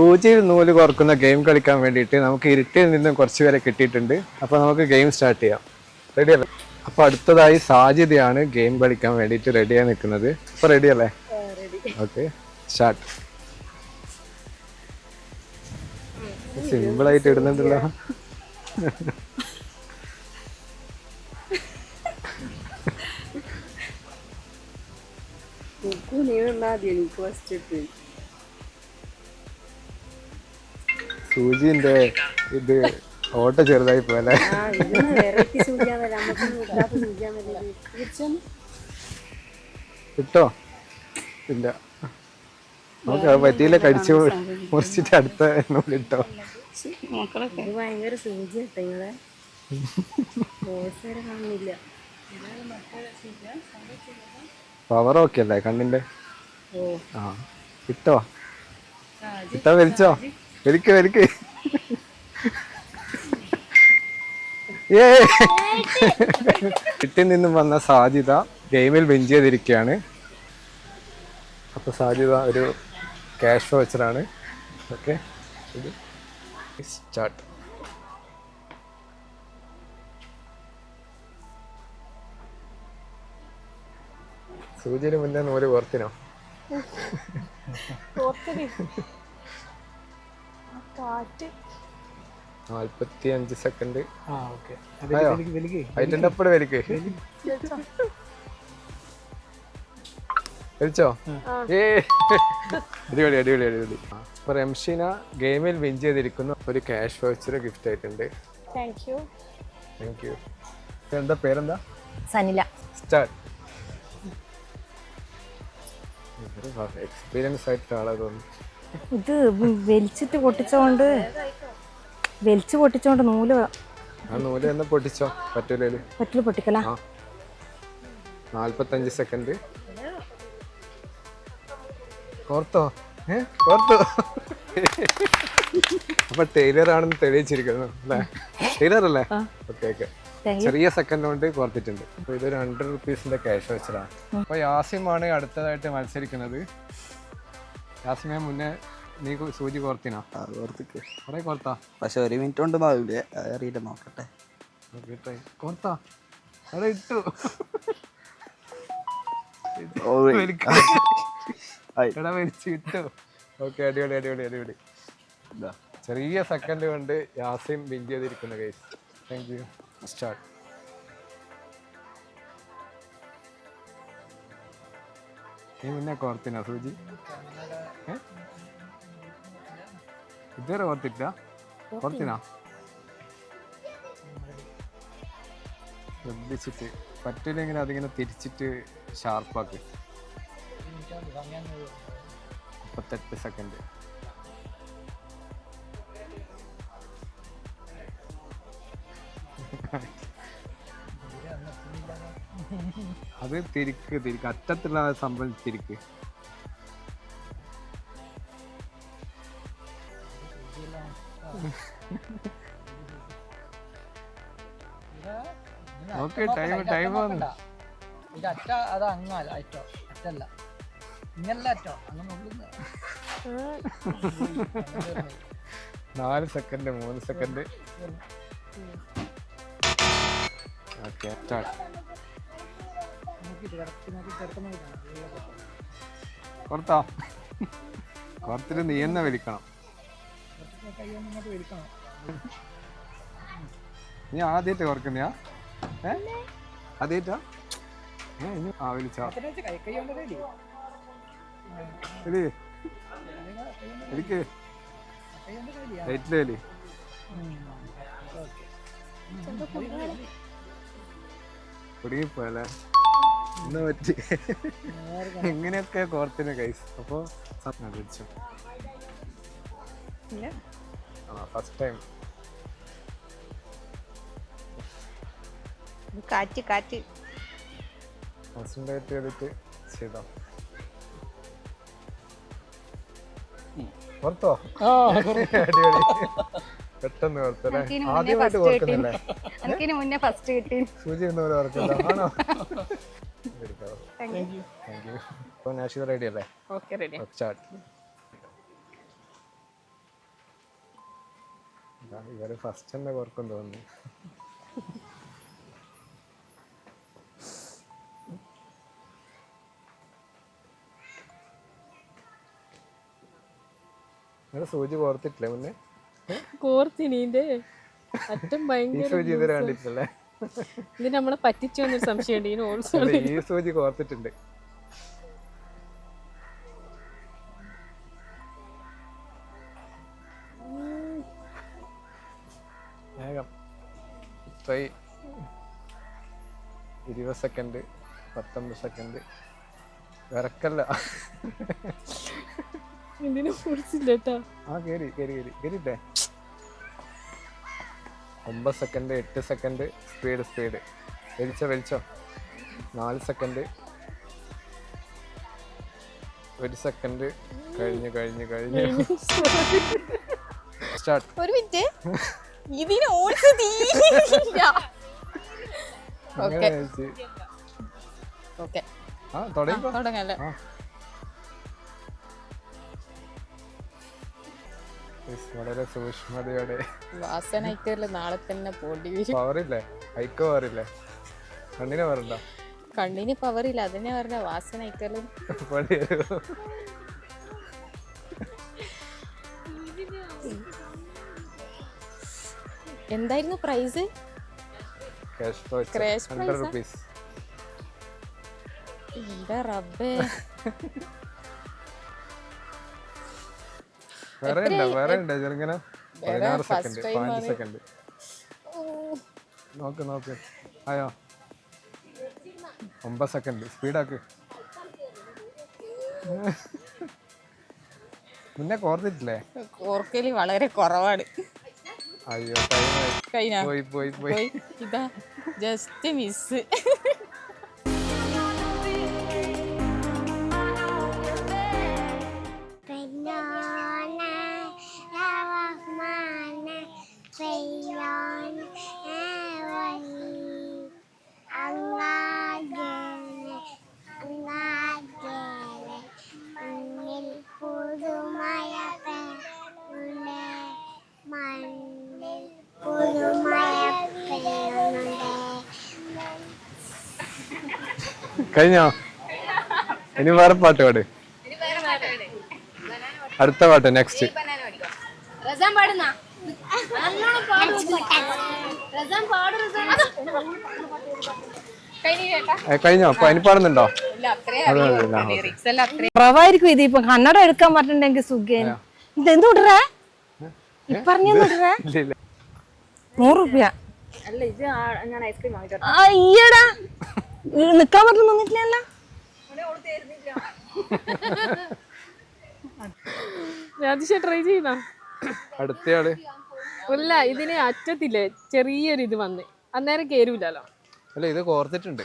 സൂചിയിൽ നൂൽ കുറക്കുന്ന ഗെയിം കളിക്കാൻ വേണ്ടിയിട്ട് നമുക്ക് ഇരുട്ടിൽ നിന്നും കുറച്ച് പേരെ കിട്ടിയിട്ടുണ്ട്. അപ്പോൾ നമുക്ക് ഗെയിം സ്റ്റാർട്ട് ചെയ്യാം. റെഡി അല്ലേ? അപ്പോൾ അടുത്തതായി സാജിതയാണ് ഗെയിം കളിക്കാൻ വേണ്ടിയിട്ട് റെഡിയായി നിൽക്കുന്നത്. അപ്പോൾ റെഡി അല്ലേ? ഓക്കെ സ്റ്റാർട്ട് സിമ്പിളായിട്ട് ഇടുന്നുണ്ടല്ലോ. നീ നിന്നാ മതി എനിക്ക് ഫസ്റ്റ് ഇട്ട്. സൂചിന്റെ ഇത് ഓട്ട ചെറുതായി പോലെ. കിട്ടോ? ഇല്ല. നമുക്ക് പറ്റിയില്ല. കടിച്ചു മുറിച്ചിട്ട് അടുത്ത കിട്ടോ ഭയങ്കര സൂചി കാണുന്നില്ല. പവർ ഓക്കെ അല്ലേ കണ്ണിന്റെ ഓ. ആ കിട്ടോ? കിട്ടോ വലിച്ചോ വലിക്ക് വലിക്ക് ഏ. വീട്ടിൽ നിന്നും വന്ന സാധ്യത ഗെയിമിൽ വിൻ ചെയ്തിരിക്കുകയാണ്. അപ്പൊ സാധ്യത ഒരു ക്യാഷ് വെച്ചതാണ് ഓക്കെ. സ്റ്റാർട്ട് സൂചിന് മുന്നേ നൂൽ കോർത്തിനോ. കാറ്റ്. നാൽപ്പത്തി അഞ്ച് സെക്കൻഡ് ആ ഓക്കെ. അതിന്റെ അപ്പടെ വലിക്ക് വലിച്ചോ? ഏ. അടിപൊളി അടിപൊളി അടിപൊളി. അപ്പൊ റംഷീന ഗെയിമിൽ വിൻ ചെയ്തിരിക്കുന്ന ഒരു ക്യാഷ് വൗച്ചർ ഗിഫ്റ്റ് ആയിട്ടുണ്ട്. താങ്ക് യു താങ്ക് യു എന്താ പേരെന്താ? സനില. സ്റ്റാർട്ട് എക്സ്പീരിയൻസ് ആയിട്ടുള്ള ആളാ തോന്നുന്നു. ഇത് വലിച്ചിട്ട് പൊട്ടിച്ചോണ്ട് വലിച്ചു പൊട്ടിച്ചോണ്ട് നൂൽ നൂൽ തന്നെ പൊട്ടിച്ചോ? പറ്റൂലേ പറ്റൂല പൊട്ടിക്കല. നാല്പത്തഞ്ച് സെക്കൻഡ്. കോർത്തോ ഏ? കോർത്തോ അപ്പൊ ടൈലർ ആണെന്ന് തെളിയിച്ചിരിക്കുന്നു അല്ലേ? ടൈലർ അല്ലേ? ഓക്കെ ഓക്കെ ചെറിയ സെക്കൻഡ് കൊണ്ട് കോർത്തിട്ടുണ്ട്. അപ്പൊ ഇതൊരു ഹൺഡ്രഡ് റുപ്പീസിന്റെ ക്യാഷ് വെച്ചതാണ് അപ്പൊ യാസിമാണ് അടുത്തതായിട്ട് മത്സരിക്കുന്നത്. യാസിമെ മുന്നേ നീ സൂചി കോർത്തിനാ? ഓർത്തിക്ക് കുറെ കോർത്താ. പക്ഷെ ഒരു മിനിറ്റ് കൊണ്ട് ആവില്ലേ അറിയില്ല നോക്കട്ടെ. നോക്കിട്ടെ. കോർത്താ. അവിടെ ഇട്ടു. എടാ വലിച്ച് ഓക്കെ അടിപൊളി അടിപൊളി അടിപൊളി. ഇതാ. ചെറിയ സെക്കൻഡ് കൊണ്ട് യാസിം വിൻ ചെയ്തിരിക്കുന്ന കേസ് താങ്ക് യു സ്റ്റാർട്ട് നീ മുന്നേ കോർത്തിനോ സൂചി? ഇതുവരെ ഓർത്തില്ല ഓർത്തിനാ ശ്രദ്ധിച്ചിട്ട് പറ്റില്ലെങ്കിൽ അതിങ്ങനെ തിരിച്ചിട്ട് ഷാർപ്പാക്ക്. മുപ്പത്തെട്ട് സെക്കൻഡ് അത് തിരിക്ക് തിരിക്ക്. അറ്റത്തുള്ള സംഭവം തിരിക്ക്. ഓക്കെ ടൈം ടൈം ഇത് അറ്റ അത് അങ്ങല്ല അറ്റോ അറ്റല്ല. ഇങ്ങല്ല അറ്റോ അങ്ങനെ നാല് സെക്കൻഡ് മൂന്ന് സെക്കൻഡ്. ഓക്കെ പുറത്തോ. പുറത്തിട്ട് നീ എന്നെ വലിക്കണം കൈ ഒന്നും വലിക്കണം നീ ആദ്യത്തെ ഓർക്കുന്നയാ ഏ? ഇനി ആ വിളിച്ചോ. എടി എനിക്ക് കുടുങ്ങിപ്പോയല്ലേ? ഇന്ന് പറ്റി. എങ്ങനെയൊക്കെ കോർത്തിന് കൈസ് അപ്പോ വിളിച്ചു. ആ ഫസ്റ്റ് ടൈം കാറ്റ് കാറ്റ്. കോൺസെൻട്രേറ്റ് ചെയ്തിട്ട് ചെയ്തോ? ഓർത്തോ? അടിപൊളി. പെട്ടെന്ന് ഓർത്തല്ലേ ആദ്യമായിട്ട് ഓർക്കുന്നില്ലേ എനിക്കിന് മുന്നേ ഫസ്റ്റ് കിട്ടി സൂചി എന്നവരെ ഓർക്കില്ല ആണോ? താങ്ക് യു അപ്പോൾ നാഷിദ് റെഡി അല്ലേ? ഓക്കെ റെഡി സ്റ്റാർട്ട് ഇവർ ഫസ്റ്റ് തന്നെ ഓർക്കും തോന്നുന്നു. നിങ്ങൾ സൂചി കോർത്തിട്ടില്ലേ മുന്നേ? കോർത്തിനീന്റെ അറ്റം ഭയങ്കര കണ്ടിട്ടില്ലേ? ഇത് നമ്മളെ പറ്റിച്ചു എന്നൊരു സംശയമുണ്ട് ഈ സൂചി കോർത്തിട്ടുണ്ട്. വേഗം. ഇരുപത് സെക്കൻഡ് പത്തൊമ്പത് സെക്കൻഡ് വിറക്കല്ല. ഇതിനെ കുറിച്ചില്ല കേട്ടോ ആ കേറി കേറി കേറി. കേറിട്ടെ ഒമ്പത് സെക്കൻഡ് എട്ട് സെക്കൻഡ് സ്പീഡ് സ്പീഡ് വലിച്ചോ വലിച്ചോ. നാല് സെക്കൻഡ് ഒരു സെക്കൻഡ് കഴിഞ്ഞു കഴിഞ്ഞു കഴിഞ്ഞു. സ്റ്റാർട്ട് ഒരു മിനിറ്റ്. ഇതിന് ഓടിച്ച് തീരില്ല വെച്ച്. ഓക്കെ ആ തുടങ്ങിക്കോ. തുടങ്ങല്ലേ. വളരെ സൂക്ഷ്മതയോടെ. വാസനയ്ക്കല്ല നാളെ തന്നെ പോണ്ടി വരും. പവറില്ലേ? ഐക്ക പവറില്ലേ? കണ്ണിനെ പവറുണ്ടോ? കണ്ണിന് പവറില്ല അതിനെ പറഞ്ഞ വാസനയ്ക്കലും. പണി എന്തായിരുന്നു പ്രൈസ്? ക്രാഷ് പ്രൈസ് എന്താ? റബ്ബേ. വേറെ ഉണ്ടോ വേറെ ഉണ്ടോ ചെറുങ്ങനെ പതിനാറ് സെക്കൻഡ് പതിനഞ്ച് സെക്കൻഡ് നോക്ക് നോക്ക്. ആയോ? ഒമ്പത് സെക്കൻഡ് സ്പീഡാക്ക്. മുന്നേ കോർത്തിട്ടില്ലേ? ഓർക്കൽ വളരെ കുറവാണ്. അയ്യോ പോയി പോയി പോയി. ഇതാ ജസ്റ്റ് മിസ് കഴിഞ്ഞോ? ഇനി വേറെ പാട്ട് പാട്. അടുത്ത പാട്ട് നെക്സ്റ്റ് കഴിഞ്ഞോ അപ്പൊ അതിന് പാടുന്നുണ്ടോ? കുറവായിരിക്കും ഇത് ഇപ്പൊ. കണ്ണട എടുക്കാൻ പറ്റണ്ടെങ്കിൽ സുഖേന ഇതെന്ത് വിടറേ പറഞ്ഞു വിടറേ ഇല്ല ഇല്ല. നൂറ് റുപ്യ. അല്ല ഇത് ഞാൻ ഐസ്ക്രീം വാങ്ങിച്ചോ അയ്യടാ നിക്കാൻ പറഞ്ഞു നിന്നിട്ടില്ല രാജേഷ ട്രൈ ചെയ്യുന്ന? അടുത്തയാൾ. അല്ല ഇതിന് അറ്റത്തില്ലേ. ചെറിയൊരു ഇത് വന്ന്. അന്നേരം കേരൂലല്ലോ അല്ല ഇത് കോർത്തിട്ടുണ്ട്.